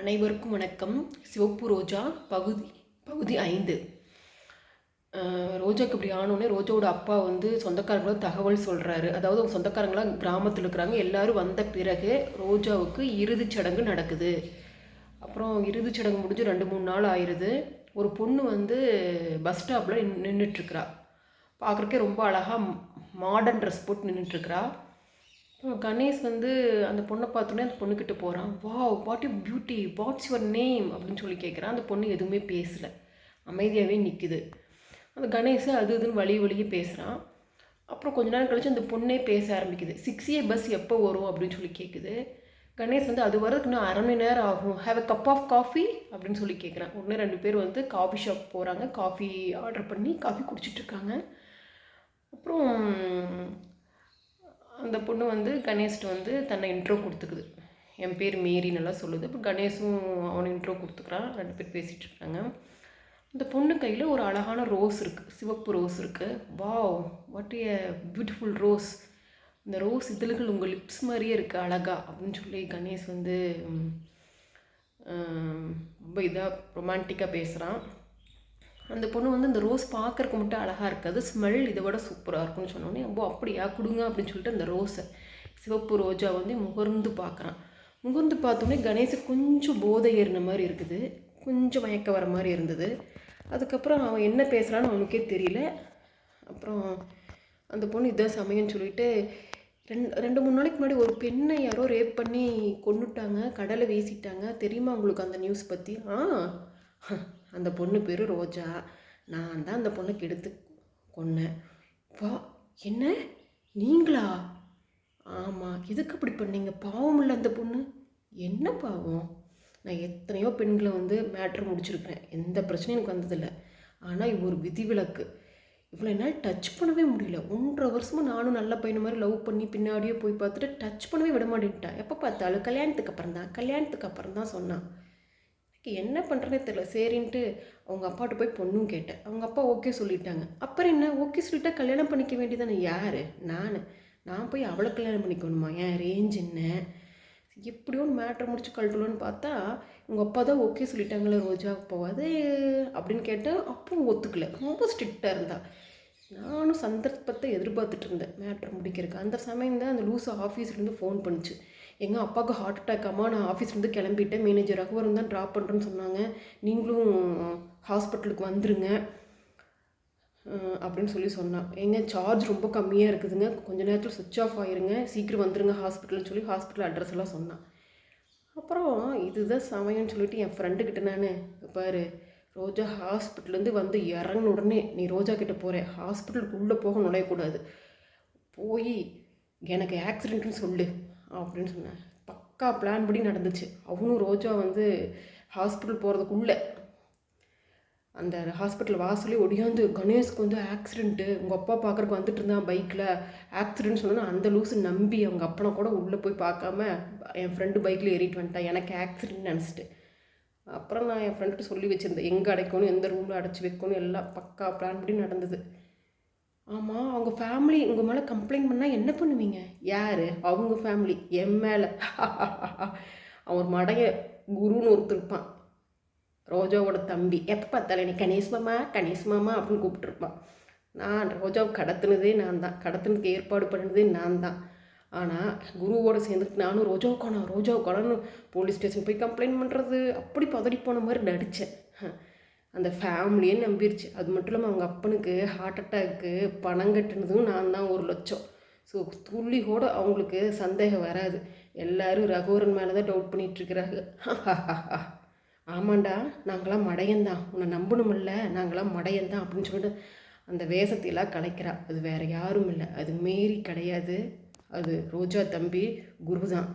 அனைவருக்கும் வணக்கம். சிவப்பு ரோஜா பகுதி பகுதி ஐந்து. ரோஜாக்கு இப்படி ஆனோடனே ரோஜாவோட அப்பா வந்து சொந்தக்காரங்களும் தகவல் சொல்கிறாரு அதாவது அவங்க சொந்தக்காரங்களாம் கிராமத்தில் இருக்கிறாங்க. எல்லாரும் வந்த பிறகு ரோஜாவுக்கு இறுதிச் சடங்கு நடக்குது. அப்புறம் இறுதிச் சடங்கு முடிஞ்சு ரெண்டு மூணு நாள் ஆயிடுது ஒரு பொண்ணு வந்து பஸ் ஸ்டாப்பில் நின்றுட்டுருக்குறா பார்க்குறக்கே ரொம்ப அழகாக மாடர்ன் ட்ரெஸ் போட்டு நின்றுட்டுருக்குறா கணேஷ் வந்து அந்த பொண்ணை பார்த்தோன்னே அந்த பொண்ணுக்கிட்ட போகிறான் வா what you beauty what's your name அப்படின்னு சொல்லி கேட்குறான் அந்த பொண்ணு எதுவுமே பேசலை. அமைதியாகவே நிற்குது அந்த கணேஷ் அது இதுன்னு வழி வழியே பேசுகிறான் அப்புறம் கொஞ்ச நேரம் கழிச்சு அந்த பொண்ணே பேச ஆரம்பிக்குது. சிக்ஸ் ஏ பஸ் எப்போ வரும்? அப்படின்னு சொல்லி கேட்குது கணேஷ் வந்து அது வரதுக்கு இன்னும் அரை மணி நேரம் ஆகும். Have a cup of coffee அப்படின்னு சொல்லி கேட்குறான் உடனே ரெண்டு பேர் வந்து காஃபி ஷாப் போகிறாங்க காஃபி ஆர்டர் பண்ணி காஃபி குடிச்சிட்டு இருக்காங்க. அப்புறம் அந்த பொண்ணு வந்து கணேஷ்ட்டு வந்து தன்னை இன்ட்ரோ கொடுத்துக்குது. என் பேர் மேரி எல்லாம் சொல்லுது. அப்போ கணேஷும் அவனை இன்ட்ரோ கொடுத்துக்கிறான். ரெண்டு பேர் பேசிகிட்டு இருக்காங்க. அந்த பொண்ணு கையில் ஒரு அழகான ரோஸ் இருக்குது சிவப்பு ரோஸ் இருக்குது wow what a beautiful rose இந்த ரோஸ் இதழ்கள் உங்கள் லிப்ஸ் மாதிரியே இருக்குது அழகா அப்படின்னு சொல்லி கணேஷ் வந்து ரொம்ப இதாக ரொமான்டிக்காக பேசுகிறான் அந்த பொண்ணு வந்து இந்த ரோஸ் பார்க்கறக்கு மட்டும் அழகாக இருக்காது. ஸ்மெல் இதை விட சூப்பராக இருக்கும்னு சொன்னோடனே அப்போ அப்படியா? கொடுங்க அப்படின்னு சொல்லிட்டு அந்த ரோஸை சிவப்பு ரோஜா வந்து முகர்ந்து பார்க்குறான். முகர்ந்து பார்த்தோன்னே கணேஷுக்கு கொஞ்சம் போதை ஏறின மாதிரி இருக்குது. கொஞ்சம் மயக்க வர மாதிரி இருந்தது. அதுக்கப்புறம் அவன் என்ன பேசுகிறான்னு அவனுக்கே தெரியல. அப்புறம் அந்த பொண்ணு இதான் சமயம்னு சொல்லிட்டு ரெண்டு ரெண்டு மூணு நாளைக்கு முன்னாடி ஒரு பெண்ணை யாரோ ரேப் பண்ணி கொன்னுட்டாங்க. கடலை வீசிட்டாங்க. தெரியுமா உங்களுக்கு அந்த நியூஸ் பற்றி ஆ. அந்த பொண்ணு பேர் ரோஜா. நான் தான் அந்த பொண்ணை கெடுத்து கொன்னேன். வா என்ன? நீங்களா? ஆமாம் எதுக்கு அப்படி பண்ணீங்க? பாவம் இல்லை அந்த பொண்ணு. என்ன பாவம்? நான் எத்தனையோ பெண்களை வந்து மேட்ரு முடிச்சிருக்கிறேன். எந்த பிரச்சனையும் எனக்கு வந்ததில்லை. ஆனால் இது ஒரு விதிவிலக்கு. இவ்வளோ நாள் டச் பண்ணவே முடியல. ஒன்றரை வருஷமாக நானும் நல்ல பையனை மாதிரி லவ் பண்ணி பின்னாடியே போய் பார்த்துட்டு டச் பண்ணவே விட மாட்டேன்ட்டா. எப்போ பார்த்தாலும் கல்யாணத்துக்கு அப்புறம் தான் கல்யாணத்துக்கு அப்புறம் தான் சொன்னான். என்ன பண்ணுறதே தெரியல சரின்ட்டு அவங்க அப்பாட்ட போய் பொண்ணும் கேட்டேன். அவங்க அப்பா ஓகே சொல்லிட்டாங்க. அப்புறம் என்ன? ஓகே சொல்லிட்டா கல்யாணம் பண்ணிக்க வேண்டியதானே? யார்? நான். நான் போய் அவளை கல்யாணம் பண்ணிக்கணுமா? என் ரேஞ்ச் என்ன? எப்படியோ மேட்ரு முடிச்சு கழட்டணும்னு பார்த்தா உங்கள் அப்பா தான் ஓகே சொல்லிட்டாங்களே ரோஜா போவாது அப்படின்னு கேட்டால் அப்பவும் ஒத்துக்கல. ரொம்ப ஸ்ட்ரிக்டாக இருந்தா நானும் சந்தர்ப்பத்தை எதிர்பார்த்துட்டு இருந்தேன் மேட்ரு முடிக்கிறதுக்கு. அந்த சமயம் தான் அந்த லூஸ் ஆஃபீஸ்லேருந்து ஃபோன் பண்ணுச்சு. எங்கள் அப்பாவுக்கு ஹார்ட் அட்டாக் அம்மா நான் ஆஃபீஸ்லேருந்து கிளம்பிட்டேன். மேனேஜர் ரகுவரன் தான் ட்ராப் பண்ணுறேன்னு சொன்னாங்க. நீங்களும் ஹாஸ்பிட்டலுக்கு வந்துருங்க. அப்படின்னு சொல்லி சொன்னான். எங்க சார்ஜ் ரொம்ப கம்மியாக இருக்குதுங்க. கொஞ்ச நேரத்தில் சுவிச் ஆஃப் ஆயிருங்க. சீக்கிரம் வந்துருங்க ஹாஸ்பிட்டல்னு சொல்லி ஹாஸ்பிட்டல் அட்ரஸ் எல்லாம் சொன்னான். அப்புறம் இதுதான் சமயம்னு சொல்லிட்டு என் ஃப்ரெண்டுக்கிட்ட நான் பாரு ரோஜா ஹாஸ்பிட்டல்லேருந்து வந்து இறங்கின உடனே நீ ரோஜா கிட்டே போகிற ஹாஸ்பிட்டலுக்கு உள்ளே போக நுழையக்கூடாது. போய் எனக்கு ஆக்சிடென்ட்னு சொல்லு. அப்படின்னு சொன்னேன். பக்கா பிளான் படி நடந்துச்சு. அவனும் ரோஜா வந்து ஹாஸ்பிட்டல் போகிறதுக்குள்ளே அந்த ஹாஸ்பிட்டல் வாசலே ஒடியாந்து கணேஷ்க்கு வந்து ஆக்சிடென்ட்டு உங்கள் அப்பா பார்க்குறக்கு வந்துட்டு இருந்தான் பைக்கில் ஆக்சிடென்ட் சொன்னா அந்த லூசு நம்பி அவங்க அப்பனை கூட உள்ளே போய் பார்க்காம என் ஃப்ரெண்டு பைக்கில் ஏறிட்டு வந்துட்டான். எனக்கு ஆக்சிடென்ட் நினச்சிட்டு. அப்புறம் நான் என் ஃப்ரெண்ட்டு சொல்லி வச்சுருந்தேன். எங்கே அடைக்கணும் எந்த ரூமில் அடைச்சி வைக்கணும் எல்லாம் பக்கா பிளான் படி நடந்தது. ஆமாம் அவங்க ஃபேமிலி உங்கள் மேலே கம்ப்ளைண்ட் பண்ணால் என்ன பண்ணுவீங்க? யார்? அவங்க ஃபேமிலி என் மேலே. அவர் மடைய குருன்னு ஒருத்தர் இருப்பான் ரோஜாவோட தம்பி. எப்போ பார்த்தாலும் எனக்கு கணேஷ் மாமா கணேஷ் மாமா அப்படின்னு கூப்பிட்டுருப்பான். நான் ரோஜாவை கடத்துனதே நான் தான். கடத்துனதுக்கு ஏற்பாடு பண்ணதே நான் தான். ஆனால் குருவோட சேர்ந்துட்டு நானும் ரோஜாவை காணோம் ரோஜாவை காணோன்னு போலீஸ் ஸ்டேஷன் போய் கம்ப்ளைண்ட் பண்ணுறது அப்படி பதறி போன மாதிரி நடித்தேன் அந்த ஃபேமிலியே நம்பிருச்சு. அது மட்டும் இல்லாமல் அவங்க அப்பனுக்கு ஹார்ட் அட்டாக்கு பணம் கட்டுனதும் நான் தான் ஒரு லட்சம். ஸோ துள்ளி கூட அவங்களுக்கு சந்தேகம் வராது. எல்லாரும் ரகுவரன் மேலே தான் டவுட் பண்ணிகிட்ருக்கிறாங்க ஆமாண்டா நாங்களாம் மடையந்தான் உன்னை நம்பணுமில்ல நாங்களாம் மடையந்தான் அப்படின்னு சொல்லிட்டு அந்த வேஷத்தையெல்லாம் கலைக்கிறா. அது வேறு யாரும் இல்லை. அது மேரி கிடையாது. அது ரோஜா தம்பி குரு தான்